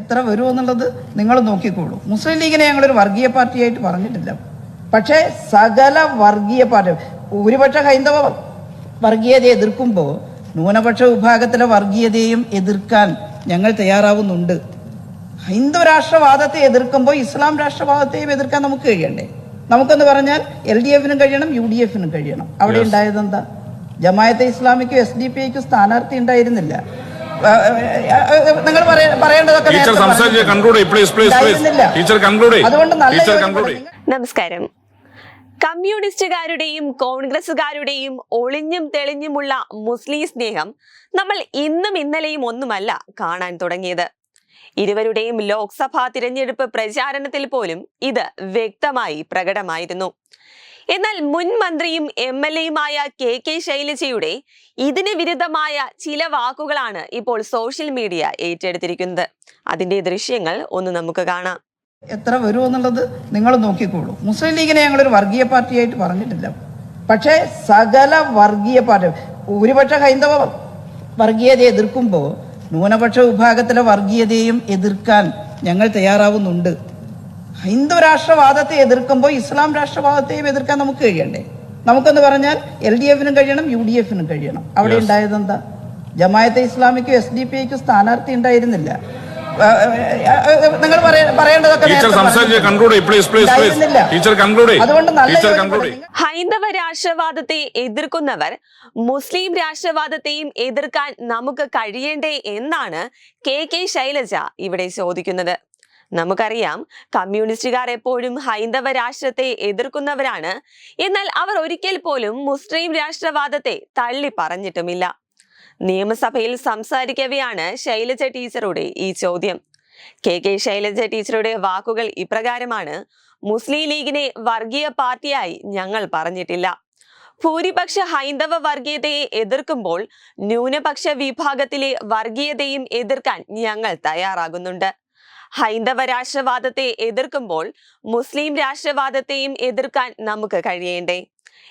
എത്ര വരുമെന്നുള്ളത് നിങ്ങൾ നോക്കിക്കോളൂ. മുസ്ലിം ലീഗിനെ ഞങ്ങളൊരു വർഗീയ പാർട്ടിയായിട്ട് പറഞ്ഞിട്ടില്ല. പക്ഷേ സകല വർഗീയ പാർട്ടി ഭൂരിപക്ഷ ഹൈന്ദവ വർഗീയതയെ എതിർക്കുമ്പോൾ ന്യൂനപക്ഷ വിഭാഗത്തിലെ വർഗീയതയും എതിർക്കാൻ ഞങ്ങൾ തയ്യാറാവുന്നുണ്ട്. ഹൈന്ദവ രാഷ്ട്രവാദത്തെ എതിർക്കുമ്പോൾ ഇസ്ലാം രാഷ്ട്രവാദത്തെയും എതിർക്കാൻ നമുക്ക് കഴിയണ്ടേ? നമുക്കെന്ന് പറഞ്ഞാൽ എൽ ഡി എഫിനും കഴിയണം യു ഡി എഫിനും കഴിയണം. അവിടെ ഉണ്ടായത് എന്താ ജമായത്തെ ഇസ്ലാമിക്കും എസ് ഡി പി ഐക്കും സ്ഥാനാർത്ഥി ഉണ്ടായിരുന്നില്ല. നിങ്ങൾ പറയ- പറയേണ്ടതൊക്കെ ടീച്ചർ നേരത്തെ conclude please please please teacher conclude അതുകൊണ്ട് നല്ല ടീച്ചർ കൺക്ലൂഡ് നിങ്ങൾ- നമസ്കാരം. കമ്മ്യൂണിസ്റ്റുകാരുടെയും കോൺഗ്രസുകാരുടെയും ഒളിഞ്ഞും തെളിഞ്ഞുമുള്ള മുസ്ലിം സ്നേഹം നമ്മൾ ഇന്നും ഇന്നലെയും ഒന്നുമല്ല കാണാൻ തുടങ്ങിയത്. ഇരുവരുടെയും ലോക്സഭാ തിരഞ്ഞെടുപ്പ് പ്രചാരണത്തിൽ പോലും ഇത് വ്യക്തമായി പ്രകടമായിരുന്നു. എന്നാൽ മുൻ മന്ത്രിയും എം എൽ എയുമായ കെ കെ ശൈലജയുടെ ഇതിന് വിരുദ്ധമായ ചില വാക്കുകളാണ് ഇപ്പോൾ സോഷ്യൽ മീഡിയ ഏറ്റെടുത്തിരിക്കുന്നത്. അതിന്റെ ദൃശ്യങ്ങൾ ഒന്ന് നമുക്ക് കാണാം. എത്ര വരുമെന്നുള്ളത് നിങ്ങൾ നോക്കിക്കോളൂ. മുസ്ലിം ലീഗിനെ ഞങ്ങളൊരു വർഗീയ പാർട്ടിയായിട്ട് പറഞ്ഞിട്ടില്ല. പക്ഷേ സകല വർഗീയ പാർട്ടി ഭൂരിപക്ഷ ഹൈന്ദവ വർഗീയതയെ എതിർക്കുമ്പോൾ ന്യൂനപക്ഷ വിഭാഗത്തിലെ വർഗീയതയും എതിർക്കാൻ ഞങ്ങൾ തയ്യാറാവുന്നുണ്ട്. ഹൈന്ദവ രാഷ്ട്രവാദത്തെ എതിർക്കുമ്പോൾ ഇസ്ലാം രാഷ്ട്രവാദത്തെയും എതിർക്കാൻ നമുക്ക് കഴിയണ്ടേ? നമുക്കെന്ന് പറഞ്ഞാൽ എൽ ഡി എഫിനും കഴിയണം യു ഡി എഫിനും കഴിയണം. അവിടെ ഉണ്ടായത് എന്താ ജമായത്തെ ഇസ്ലാമിക്കും എസ് ഡി പി ഐക്കും സ്ഥാനാർത്ഥി ഉണ്ടായിരുന്നില്ല. നിങ്ങൾ പറയ- പറയേണ്ടതൊക്കെ ഹൈന്ദവ രാഷ്ട്രവാദത്തെ എതിർക്കുന്നവർ മുസ്ലിം രാഷ്ട്രവാദത്തെയും എതിർക്കാൻ നമുക്ക് കഴിയണ്ടേ എന്നാണ് കെ കെ ശൈലജ ഇവിടെ ചോദിക്കുന്നത്. നമുക്കറിയാം കമ്മ്യൂണിസ്റ്റുകാർ എപ്പോഴും ഹൈന്ദവ രാഷ്ട്രത്തെ എതിർക്കുന്നവരാണ്. എന്നാൽ അവർ ഒരിക്കൽ പോലും മുസ്ലിം രാഷ്ട്രവാദത്തെ തള്ളി പറഞ്ഞിട്ടുമില്ല. നിയമസഭയിൽ സംസാരിക്കവെയാണ് ശൈലജ ടീച്ചറുടെ ഈ ചോദ്യം. കെ കെ ശൈലജ ടീച്ചറുടെ വാക്കുകൾ ഇപ്രകാരമാണ് മുസ്ലിം ലീഗിനെ വർഗീയ പാർട്ടിയായി ഞങ്ങൾ പറഞ്ഞിട്ടില്ല. ഭൂരിപക്ഷ ഹൈന്ദവ വർഗീയതയെ എതിർക്കുമ്പോൾ ന്യൂനപക്ഷ വിഭാഗത്തിലെ വർഗീയതയും എതിർക്കാൻ ഞങ്ങൾ തയ്യാറാകുന്നുണ്ട്. ഹൈന്ദവ രാഷ്ട്രവാദത്തെ എതിർക്കുമ്പോൾ മുസ്ലിം രാഷ്ട്രവാദത്തെയും എതിർക്കാൻ നമുക്ക് കഴിയേണ്ടേ?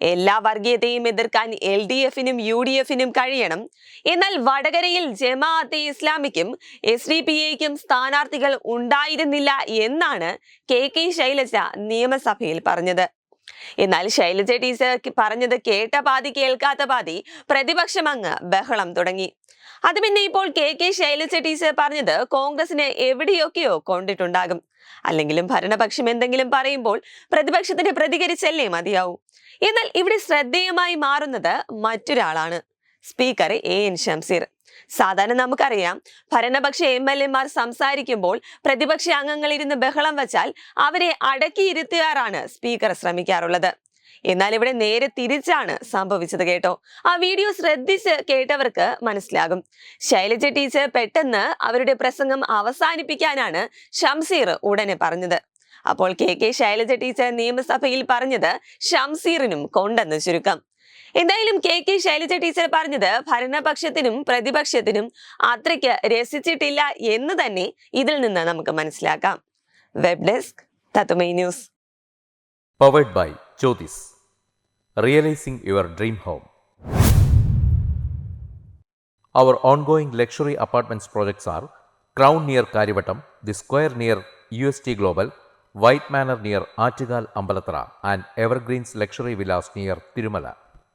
എല്ലാ വർഗീയതയും എതിർക്കാൻ എൽ ഡി എഫിനും യു ഡി എഫിനും കഴിയണം. എന്നാൽ വടകരയിൽ ജമാഅത്തെ ഇസ്ലാമിക്കും എസ് ഡി പി എക്കും സ്ഥാനാർത്ഥികൾ ഉണ്ടായിരുന്നില്ല എന്നാണ് കെ കെ ശൈലജ നിയമസഭയിൽ പറഞ്ഞത്. എന്നാൽ ശൈലജ ടീച്ചർ പറഞ്ഞത് കേട്ട പാതി കേൾക്കാത്ത പാതി പ്രതിപക്ഷം അങ്ങ് ബഹളം തുടങ്ങി. അത് പിന്നെ ഇപ്പോൾ കെ കെ ശൈലജ ടീച്ചർ പറഞ്ഞത് കോൺഗ്രസിനെ എവിടെയൊക്കെയോ കൊണ്ടിട്ടുണ്ടാകും. അല്ലെങ്കിലും ഭരണപക്ഷം എന്തെങ്കിലും പറയുമ്പോൾ പ്രതിപക്ഷത്തിന് പ്രതികരിച്ചല്ലേ മതിയാവൂ. എന്നാൽ ഇവിടെ ശ്രദ്ധേയമായി മാറുന്നത് മറ്റൊരാളാണ്. സ്പീക്കർ എ എൻ ഷംസീർ സാധാരണ നമുക്കറിയാം ഭരണപക്ഷ എം എൽ എമാർ സംസാരിക്കുമ്പോൾ പ്രതിപക്ഷ അംഗങ്ങൾ ഇരുന്ന് ബഹളം വച്ചാൽ അവരെ അടക്കിയിരുത്തുകാറാണ് സ്പീക്കർ ശ്രമിക്കാറുള്ളത്. എന്നാൽ ഇവിടെ നേരെ തിരിച്ചാണ് സംഭവിച്ചത് കേട്ടോ. ആ വീഡിയോ ശ്രദ്ധിച്ച് കേട്ടവർക്ക് മനസ്സിലാകും. ശൈലജ ടീച്ചർ പെട്ടെന്ന് അവരുടെ പ്രസംഗം അവസാനിപ്പിക്കാനാണ് ഷംസീർ ഉടനെ പറഞ്ഞത്. അപ്പോൾ കെ കെ ശൈലജ ടീച്ചർ നിയമസഭയിൽ പറഞ്ഞത് ഷംസീറിനും കൊണ്ടെന്ന് ചുരുക്കം. എന്തായാലും കെ കെ ശൈലജ ടീച്ചർ പറഞ്ഞത് ഭരണപക്ഷത്തിനും പ്രതിപക്ഷത്തിനും അത്രയ്ക്ക് രസിച്ചിട്ടില്ല എന്ന് തന്നെ ഇതിൽ നിന്ന് നമുക്ക് മനസ്സിലാക്കാം വെബ് ഡെസ്ക് തത്തുമൈ news Powered by Jyotis. Realizing your dream home. Our ongoing luxury apartments projects are Crown near Karivatam, The Square near UST Global, White Manor near Achigal Ambalatra, and Evergreens Luxury Villas near Tirumala.